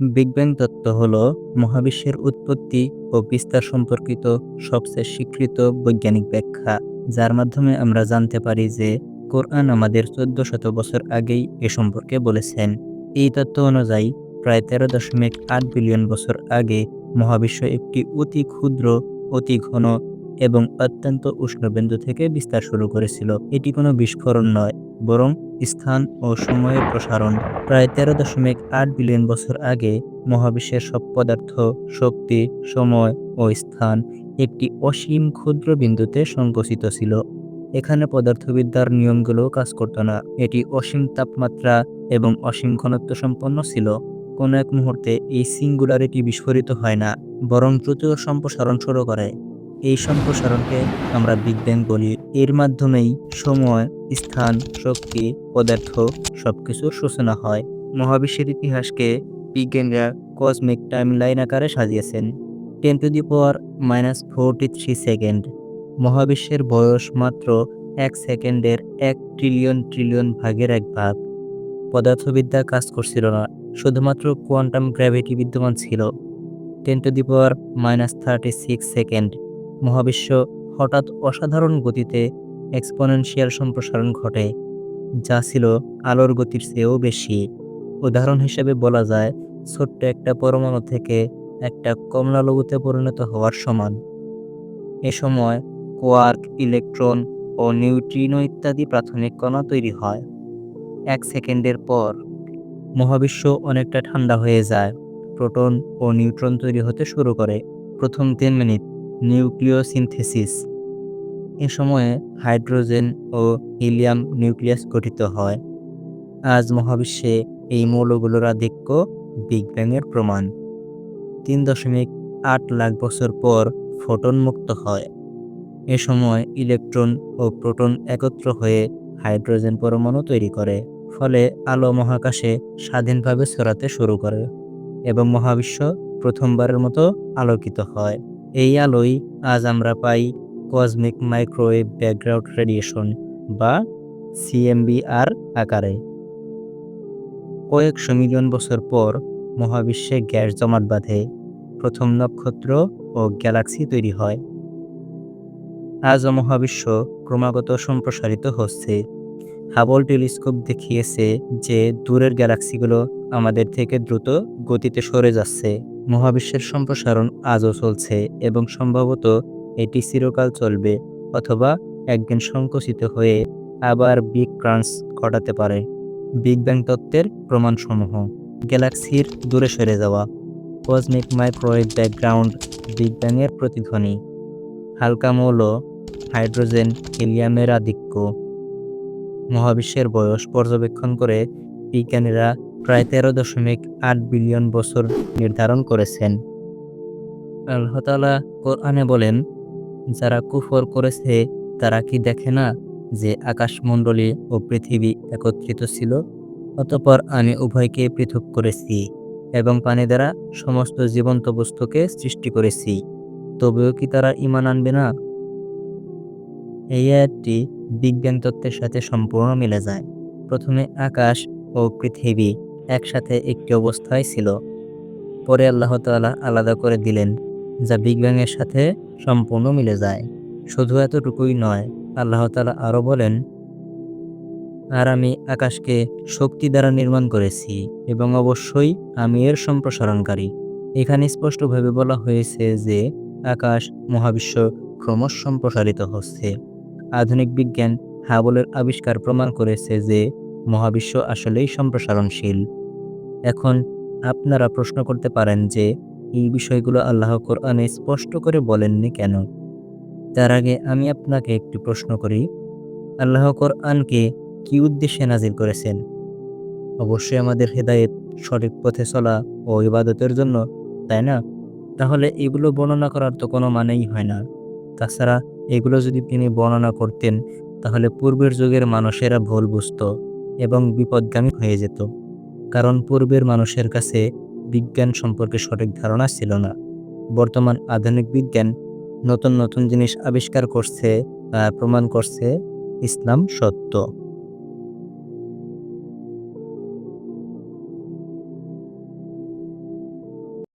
Big bang তত্ত্ব হল মহাবিশ্বের উৎপত্তি ও বিস্তার সম্পর্কিত সবচেয়ে স্বীকৃত বৈজ্ঞানিক ব্যাখ্যা, যার মাধ্যমে আমরা জানতে পারি যে কোরআন আমাদের চোদ্দ শত বছর আগেই এ সম্পর্কে বলেছেন। এই তত্ত্ব অনুযায়ী প্রায় তেরো দশমিক আট বিলিয়ন বছর আগে মহাবিশ্ব একটি অতি ক্ষুদ্র, অতি ঘন এবং অত্যন্ত উষ্ণবিন্দু থেকে বিস্তার শুরু করেছিল। এটি কোনো বিস্ফোরণ নয়। বরং স্থান ও সময়ের প্রসারণ। প্রায় তেরো দশমিক আট বিলিয়ন বছর আগে মহাবিশ্বের সব পদার্থ, শক্তি, সময় ও স্থান একটি অসীম ক্ষুদ্র বিন্দুতে সংকুচিত ছিল। এখানে পদার্থবিদ্যার নিয়মগুলো কাজ করত না। এটি অসীম তাপমাত্রা এবং অসীম ঘনত্ব সম্পন্ন ছিল। কোনো এক মুহূর্তে এই সিঙ্গুলারিটি বিস্ফোরিত হয় না, বরং দ্রুত সম্প্রসারণ শুরু করে। এই সম্প্রসারণকে আমরা বিগ ব্যাং বলি। এর মাধ্যমেই সময়, স্থান, শক্তি, পদার্থ সবকিছুর সূচনা হয়। মহাবিশ্বের ইতিহাসকে বিজ্ঞানীরা কসমিক টাইমলাইন আকারে সাজিয়েছেন। Ten to the power minus forty three second মহাবিশ্বের বয়স মাত্র এক সেকেন্ডের এক ট্রিলিয়ন ট্রিলিয়ন ভাগের এক ভাগ। পদার্থবিদ্যা কাজ করছিল না, শুধুমাত্র কোয়ান্টাম গ্র্যাভিটি বিদ্যমান ছিল। Ten to the power minus thirty six second মহাবিশ্ব হঠাৎ অসাধারণ গতিতে এক্সপোনেনশিয়াল সম্প্রসারণ ঘটে, যা ছিল আলোর গতির চেয়েও বেশি। উদাহরণ হিসেবে বলা যায়, ছোট্ট একটা পরমাণু থেকে একটা কমলা লঘুতে পরিণত হওয়ার সমান। এ সময় কোয়ার্ক ইলেকট্রন ও নিউট্রিনো ইত্যাদি প্রাথমিক কণা তৈরি হয়। এক সেকেন্ডের পর মহাবিশ্ব অনেকটা ঠান্ডা হয়ে যায়, প্রোটন ও নিউট্রন তৈরি হতে শুরু করে। প্রথম তিন মিনিট নিউক্লিওসিনথেসিস। এ সময়ে হাইড্রোজেন ও হিলিয়াম নিউক্লিয়াস গঠিত হয়। আজ মহাবিশ্বে এই মৌলগুলোর আধিক্য বিগ ব্যাংয়ের প্রমাণ। তিন দশমিক আট লাখ বছর পর ফোটন মুক্ত হয়। এ সময় ইলেকট্রন ও প্রোটন একত্র হয়ে হাইড্রোজেন পরমাণু তৈরি করে, ফলে আলো মহাকাশে স্বাধীনভাবে ছড়াতে শুরু করে এবং মহাবিশ্ব প্রথমবারের মতো আলোকিত হয়। এই আলোই আজ আমরা পাই কসমিক মাইক্রোওয়েভ ব্যাকগ্রাউন্ড রেডিয়েশন বা সিএমবিআর আকারে। কয়েকশো মিলিয়ন বছর পর মহাবিশ্বে গ্যাস জমাট বাঁধে, প্রথম নক্ষত্র ও গ্যালাক্সি তৈরি হয়। আজও মহাবিশ্ব ক্রমাগত সম্প্রসারিত হচ্ছে। হাবল টেলিস্কোপ দেখিয়েছে যে দূরের গ্যালাক্সিগুলো আমাদের থেকে দ্রুত গতিতে সরে যাচ্ছে। মহাবিশ্বের সম্প্রসারণ আজও চলছে এবং সম্ভবত এটি চিরকাল চলবে অথবা একদিন সংকুচিত হয়ে আবার বিগ ক্রান্স ঘটাতে পারে। বিগ ব্যাং তত্ত্বের প্রমাণসমূহ। গ্যালাক্সির দূরে সরে যাওয়া। কসমিক মাইক্রোওয়েভ ব্যাকগ্রাউন্ড বিগ ব্যাংয়ের প্রতিধ্বনি। হালকা মৌল, হাইড্রোজেন, হিলিয়ামের আধিক্য। মহাবিশ্বের বয়স পর্যবেক্ষণ করে বিজ্ঞানীরা প্রায় তেরো দশমিক আট বিলিয়ন বছর নির্ধারণ করেছেন। আল্লাহ তাআলা কোরআনে বলেন, যারা কুফর করেছে, তারা কি দেখে না যে আকাশমণ্ডলী ও পৃথিবী একত্রিত ছিল? অতপর আমি উভয়কে পৃথক করেছি এবং পানি দ্বারা সমস্ত জীবন্ত বস্তুকে সৃষ্টি করেছি। তবেও কি তারা ইমান আনবে না? এই আয়াতটি বিজ্ঞান তত্ত্বের সাথে সম্পূর্ণ মিলে যায়। প্রথমে আকাশ ও পৃথিবী। একসাথে একটি অবস্থায় ছিল। পরে আল্লাহ তালা আলাদা করে দিলেন, যা বিগ ব্যাংয়ের সাথে সম্পূর্ণ মিলে যায়। শুধু এতটুকুই নয়, আল্লাহ তালা আরও বলেন, আর আমি আকাশকে শক্তি দ্বারা নির্মাণ করেছি এবং অবশ্যই আমি এর সম্প্রসারণকারী। এখানে স্পষ্টভাবে বলা হয়েছে যে, আকাশ মহাবিশ্ব ক্রমশ সম্প্রসারিত হচ্ছে। আধুনিক বিজ্ঞান হাবলের আবিষ্কার প্রমাণ করেছে যে, মহাবিশ্ব আসলেই সম্প্রসারণশীল। এখন আপনারা প্রশ্ন করতে পারেন যে, এই বিষয়গুলো আল্লাহ কোরআনে স্পষ্ট করে বলেননি কেন? তার আগে আমি আপনাকে একটি প্রশ্ন করি। আল্লাহ কোরআনকে কি উদ্দেশ্যে নাজিল করেছেন? অবশ্যই আমাদের হেদায়েত, সঠিক পথে চলা ও ইবাদতের জন্য, তাই না? তাহলে এগুলো বর্ণনা করার তো কোনো মানেই হয় না। তাছাড়া এগুলো যদি তিনি বর্ণনা করতেন, তাহলে পূর্বের যুগের মানুষেরা ভুল বুঝত এবং বিপদগামী হয়ে যেত। কারণ পূর্বের মানুষের কাছে বিজ্ঞান সম্পর্কে সঠিক ধারণা ছিল না। বর্তমান আধুনিক বিজ্ঞান নতুন নতুন জিনিস আবিষ্কার করছে প্রমাণ করছে ইসলাম সত্য।